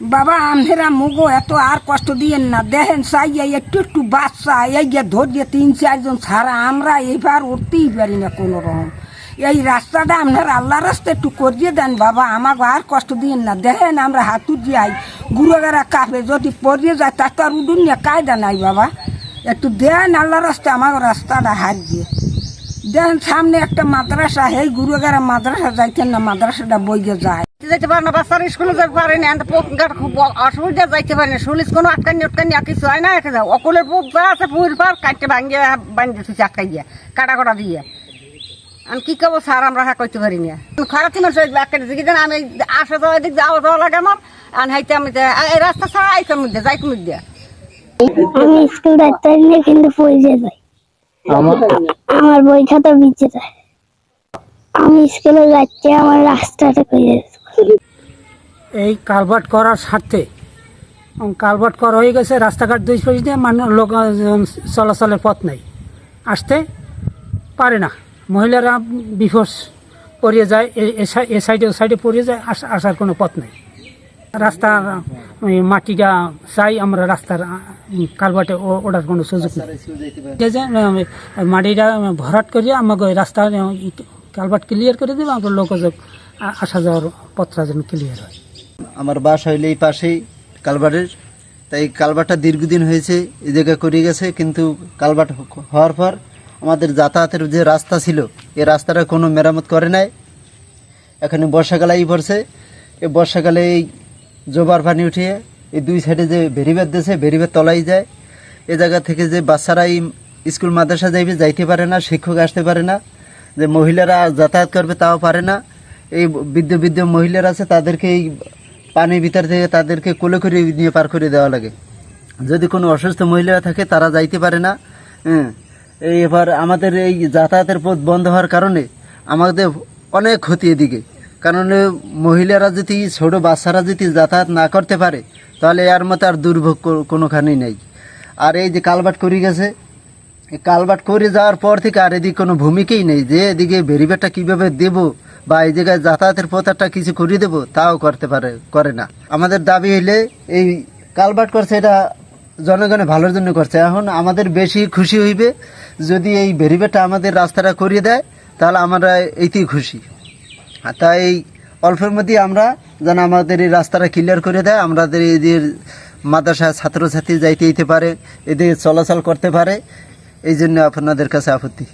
বাবা আমেরা মুগো, এত আর কষ্ট দিয়েন না। দেখেন চাইয়া একটু একটু বাচ্চা, এই গিয়ে ধরিয়ে, তিন, চারজন ছাড়া আমরা এইবার উঠতেই পারি না কোনো রকম। এই রাস্তাটা আপনার আল্লাহ রাস্তা একটু করিয়ে দেন বাবা, আমাকে আর কষ্ট দিয়েন না। দেখেন, আমরা হাতু যাই গুরুগারা কাপে যদি পরিয়ে যায়, তার তো আর উডুন নিয়ে কায়দা নাই বাবা। একটু দেন আল্লাহ রাস্তা আমাকে রাস্তাটা হারিয়ে। দেখেন, সামনে একটা মাদ্রাসা, এই গুরুগারা মাদ্রাসা যাইতেন না, মাদ্রাসাটা বইয়ে যায়। যেতে পারে না বাচ্চারা স্কুলে যেতে পারে না খুব অসুবিধা যাইতে পারে না। শুলিস কোনো আটকানি উটকানি আর কিছু হয় না অকুলের পোক যা আছে পুর পার কাটতে ভাঙিয়ে বান্ধে তুই চাকাই দিয়ে কাটা কটা দিয়ে। আমি কি করব স্যার আমরা হ্যাঁ করতে পারি না। খারাপ মানুষ ব্যাগটা দিকে দেন আমি আসা যাওয়া দিক যাওয়া যাওয়া লাগে আমার আর হাইতে আমি এই রাস্তা ছাড়া আইতাম মধ্যে যাইতে মধ্যে আমি স্কুল যাইতে পারি না কিন্তু পড়ে যাই। আমার বই খাতা বিচে যায়। আমি স্কুলে যাচ্ছি আমার রাস্তাটা করে এই কালভার্ট করার স্বার্থে। কালভার্ট করা হয়ে গেছে, রাস্তাঘাট দুই পাশ দিয়ে মানুষ লোক চলাচলের পথ নেই। আসতে পারে না। মহিলারা বিফোর্স পড়িয়ে যায়, এ- সাইডে, ও সাইডে পড়িয়ে যায়, আস- আসার কোনো পথ নেই। রাস্তার মাটিটা চাই, আমরা রাস্তার কালভার্টে ওঠার কোনো সুযোগ নেই। মাটিটা ভরাট করিয়ে আমাকে রাস্তা কালভার্ট ক্লিয়ার করে দেবে আমরা লোকযোগ আসা যাওয়ার পথটা যেন ক্লিয়ার হয়। আমার বাস হইলে এই পাশেই কালভার্টের তাই কালভারটা দীর্ঘদিন হয়েছে, এই জায়গায় করে গেছে, কিন্তু কালভার্ট হ- হওয়ার পর আমাদের যাতায়াতের যে রাস্তা ছিল, এই রাস্তাটা কোনো মেরামত করে নাই। এখানে বর্ষাকালে এই পড়ছে, এই বর্ষাকালে এই জোবার পানি উঠিয়ে এই দুই সাইডে যে ভেরিবেদ দিয়েছে ভেরিবেদ তলাই যায়। এ জায়গা থেকে যে বাচ্চারা এই স্কুল মাদ্রাসা যাইবে, যাইতে পারে না, শিক্ষক আসতে পারে না, যে মহিলারা যাতায়াত করবে তাও পারে না। এই বৃদ্ধ বৃদ্ধ মহিলারা আছে, তাদেরকে এই পানির ভিতর থেকে তাদেরকে কোলে করে নিয়ে পার করে দেওয়া লাগে। যদি কোনো অসুস্থ মহিলা থাকে, তারা যাইতে পারে না। হ্যাঁ এবার আমাদের এই যাতায়াতের পথ বন্ধ হওয়ার কারণে আমাদের অনেক ক্ষতি এদিকে। কারণ মহিলারা যদি, ছোটো বাচ্চারা যদি যাতায়াত না করতে পারে, তাহলে এর মতো আর দুর্ভোগ কোনোখানেই নেই। আর এই যে কালবাট করে গেছে কালবাট করে যাওয়ার পর থেকে আর এদিকে কোনো ভূমিকাই নেই। যে এদিকে বেরিবেটটা কীভাবে দেব বা এই জায়গায় যাতায়াতের পথ একটা কিছু করে দেবো, তাও করতে পারে, করে না। আমাদের দাবি হইলে এই কালবাট করছে, এটা জনগণের ভালোর জন্য করছে। এখন আমাদের বেশি খুশি হইবে, যদি এই বেরিবেটটা আমাদের রাস্তাটা করিয়ে দেয়, তাহলে আমরা এইতেই খুশি। তাই এই অল্পের মধ্যেই আমরা যেন আমাদের এই রাস্তাটা ক্লিয়ার করে দেয়, আমাদের এদের মাদ্রাসা ছাত্রছাত্রী যাইতে দিতে পারে, এদের চলাচল করতে পারে, এই জন্য আপনাদের কাছে আপত্তি।